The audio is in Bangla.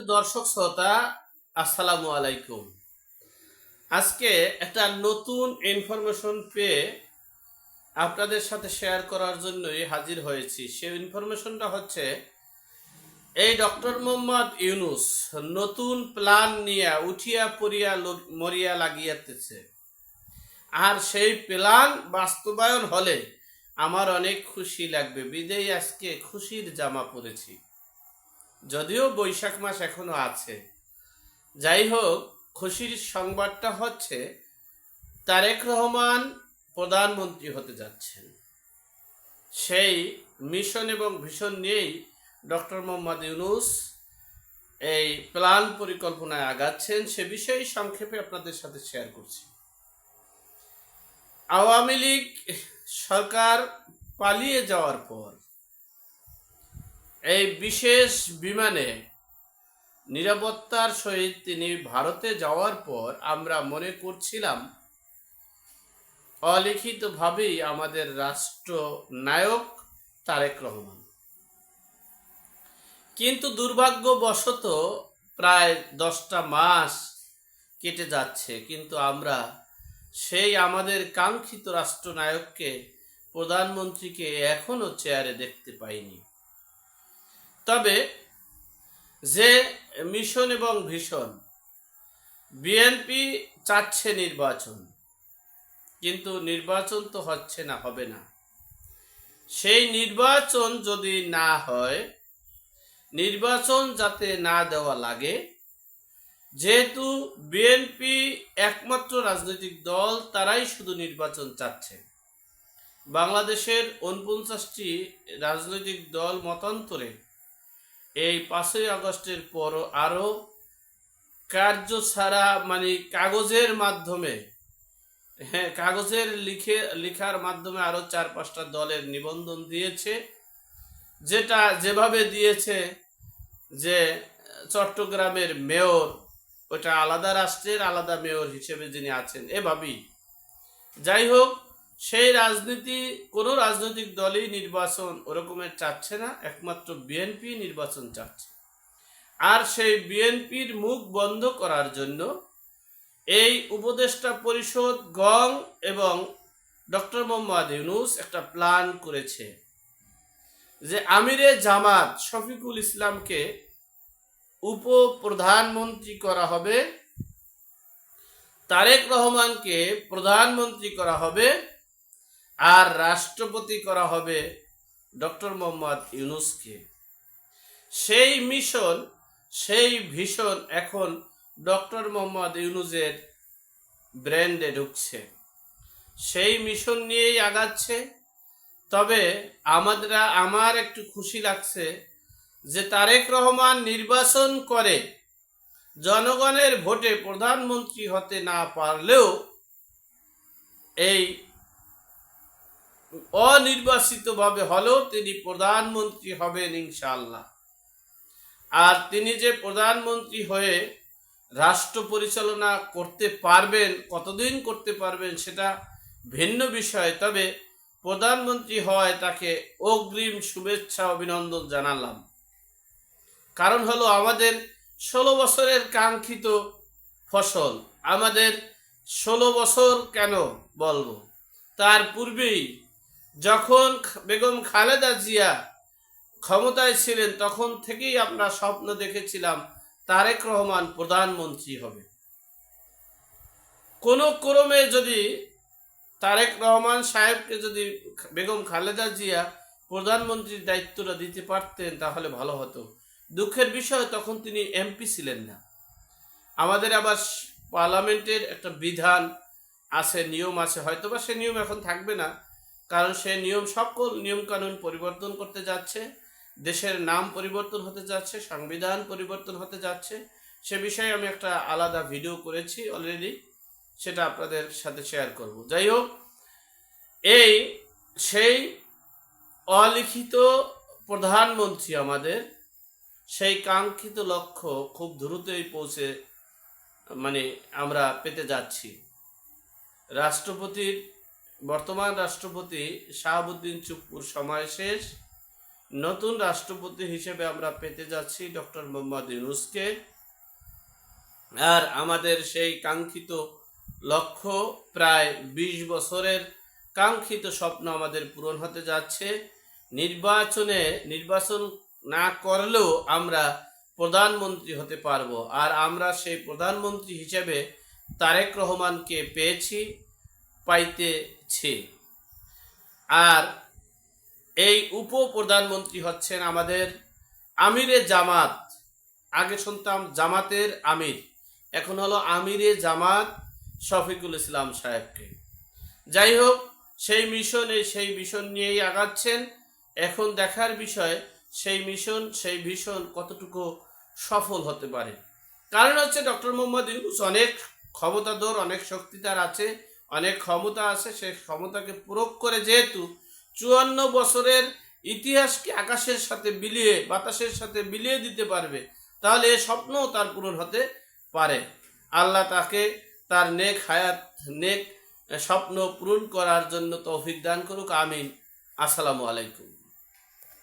দর্শক, শ্রোতা, আসসালামু আলাইকুম। আজকে একটা নতুন ইনফরমেশন পেয়ে আপনাদের সাথে শেয়ার করার জন্যই হাজির হয়েছি। সেই ইনফরমেশনটা হচ্ছে, এই ডক্টর মোহাম্মদ ইউনুস নতুন প্ল্যান নিয়ে উঠিয়া পড়িয়া মরিয়া লাগিয়াতেছে। আর সেই প্ল্যান বাস্তবায়ন হলে আমার অনেক খুশি লাগবে। বিদেয় আজকে খুশির জামা পরেছি। যদিও বৈশাখ মাস এখনও আছে। যাই হোক খুশির সংবাদটা হচ্ছে, তারেক রহমান প্রধানমন্ত্রী হতে যাচ্ছেন। সেই মিশন এবং ভিশন নিয়েই ডক্টর মোহাম্মদ ইউনুস এই প্ল্যান পরিকল্পনায় আগাচ্ছেন, সে বিষয়ে সংক্ষেপে আপনাদের সাথে শেয়ার করছি। আওয়ামী লীগ সরকার পালিয়ে যাওয়ার পর এই বিশেষ বিমানে নিরাপত্তার সহিত তিনি ভারতে যাওয়ার পর আমরা মনে করছিলাম, অলিখিতভাবেই আমাদের রাষ্ট্র নায়ক তারেক রহমান। কিন্তু দুর্ভাগ্যবশত প্রায় দশটা মাস কেটে যাচ্ছে, কিন্তু আমরা সেই আমাদের কাঙ্ক্ষিত রাষ্ট্রনায়ককে প্রধানমন্ত্রীকে এখনও চেয়ারে দেখতে পাইনি। তবে যে মিশন এবং ভীষণ, বিএনপি চাচ্ছে নির্বাচন, কিন্তু নির্বাচন তো হচ্ছে না, হবে না। সেই নির্বাচন যদি না হয়, নির্বাচন যাতে না দেওয়া লাগে, যেহেতু বিএনপি একমাত্র রাজনৈতিক দল, তারাই শুধু নির্বাচন চাচ্ছে। বাংলাদেশের উনপঞ্চাশটি রাজনৈতিক দল মতান্তরে এই পাঁচই আগস্টের পর আরও কার্য ছাড়া মানে কাগজের মাধ্যমে হ্যাঁ কাগজের লিখে, লেখার মাধ্যমে আরও চার পাঁচটা দলের নিবন্ধন দিয়েছে। যেটা যেভাবে দিয়েছে যে চট্টগ্রামের মেয়র, ওটা আলাদা রাষ্ট্রের আলাদা মেয়র হিসেবে যিনি আছেন, এভাবেই। যাই হোক সেই রাজনীতি, কোনো রাজনৈতিক দলই নির্বাচন ওরকমের চাচ্ছে না, একমাত্র বিএনপি নির্বাচন চাচ্ছে। আর সেই বিএনপির মুখ বন্ধ করার জন্য এই উপদেষ্টা পরিষদ, গং এবং ডক্টর মোহাম্মদ ইউনুস একটা প্ল্যান করেছে যে আমিরে জামাত শফিকুল ইসলামকে উপপ্রধানমন্ত্রী করা হবে, তারেক রহমানকে প্রধানমন্ত্রী করা হবে আর রাষ্ট্রপতি করা হবে ডক্টর মোহাম্মদ ইউনুসকে। সেই মিশন, সেই ভীষণ এখন ডক্টর মোহাম্মদ ইউনুসের ব্র্যান্ডে ঢুকছে। সেই মিশন নিয়েই আগাচ্ছে। তবে আমাদের, আমার একটু খুশি লাগছে যে তারেক রহমান নির্বাচন করে জনগণের ভোটে প্রধানমন্ত্রী হতে না পারলেও এই অনির্বাচিতভাবে হলেও তিনি প্রধানমন্ত্রী হবেন ইনশাল্লাহ আর তিনি যে প্রধানমন্ত্রী হয়ে রাষ্ট্র পরিচালনা করতে পারবেন, কতদিন করতে পারবেন সেটা ভিন্ন বিষয়, তবে প্রধানমন্ত্রী হওয়ায় তাকে অগ্রিম শুভেচ্ছা, অভিনন্দন জানালাম। কারণ হলো আমাদের ষোলো বছরের কাঙ্ক্ষিত ফসল, আমাদের ষোলো বছর কেন বলব? তার পূর্বেই যখন বেগম খালেদা জিয়া ক্ষমতায় ছিলেন, তখন থেকেই আমরা স্বপ্ন দেখেছিলাম তারেক রহমান প্রধানমন্ত্রী হবে। কোনো ক্রমে যদি তারেক রহমান সাহেবকে যদি বেগম খালেদা জিয়া প্রধানমন্ত্রীর দায়িত্বটা দিতে পারতেন, তাহলে ভালো হতো। দুঃখের বিষয়, তখন তিনি এমপি ছিলেন না। আমাদের আবার পার্লামেন্টের একটা বিধান আছে, নিয়ম আছে হয়তো বা সে নিয়ম এখন থাকবে না। কারণ সে নিয়ম, সকল নিয়মকানুন পরিবর্তন করতে যাচ্ছে, দেশের নাম পরিবর্তন হতে যাচ্ছে, সংবিধান পরিবর্তন হতে যাচ্ছে। সে বিষয়ে আমি একটা আলাদা ভিডিও করেছি অলরেডি সেটা আপনাদের সাথে শেয়ার করব। যাই হোক, এই সেই অলিখিত প্রধানমন্ত্রী আমাদের, সেই কাঙ্ক্ষিত লক্ষ্য খুব দ্রুতই পৌঁছে মানে আমরা পেতে যাচ্ছি। রাষ্ট্রপতির বর্তমান রাষ্ট্রপতি শাহাবুদ্দিন চুপ্পুর সময় শেষ। নতুন রাষ্ট্রপতি হিসেবে আমরা পেতে যাচ্ছি ডক্টর মোহাম্মদ ইউনুসকে। আর আমাদের সেই কাঙ্ক্ষিত লক্ষ্য প্রায় বিশ বছরের কাঙ্ক্ষিত স্বপ্ন আমাদের পূরণ হতে যাচ্ছে। নির্বাচনে নির্বাচন না করলেও আমরা প্রধানমন্ত্রী হতে পারব। আর আমরা সেই প্রধানমন্ত্রী হিসেবে তারেক রহমানকে পেয়েছি পাইতেছি আর এই উপপ্রধানমন্ত্রী হচ্ছেন আমাদের আমিরে জামাত। আগে শুনতাম জামাতের আমির, এখন হলো আমিরে জামাত শফিকুল ইসলাম সাহেবকে। যাই হোক, সেই মিশনে সেই মিশন নিয়েই আগাচ্ছেন। এখন দেখার বিষয়, সেই মিশন, সেই ভিশন কতটুকু সফল হতে পারে। কারণ হচ্ছে ডক্টর মোহাম্মদ ইউনুস অনেক ক্ষমতাধর, অনেক শক্তি তার আছে। অনেক ক্ষমতা আছে, সেই ক্ষমতাকে প্রয়োগ করে যেহেতু চুয়ান্ন বছরের ইতিহাসকে আকাশের সাথে বিলিয়ে, বাতাসের সাথে বিলিয়ে দিতে পারবে, তাহলে এ স্বপ্নও তার পূরণ হতে পারে। আল্লাহ তাকে তার নেক হায়াত, নেক স্বপ্ন পূরণ করার জন্য তৌফিক দান করুক, আমিন। আসসালামু আলাইকুম।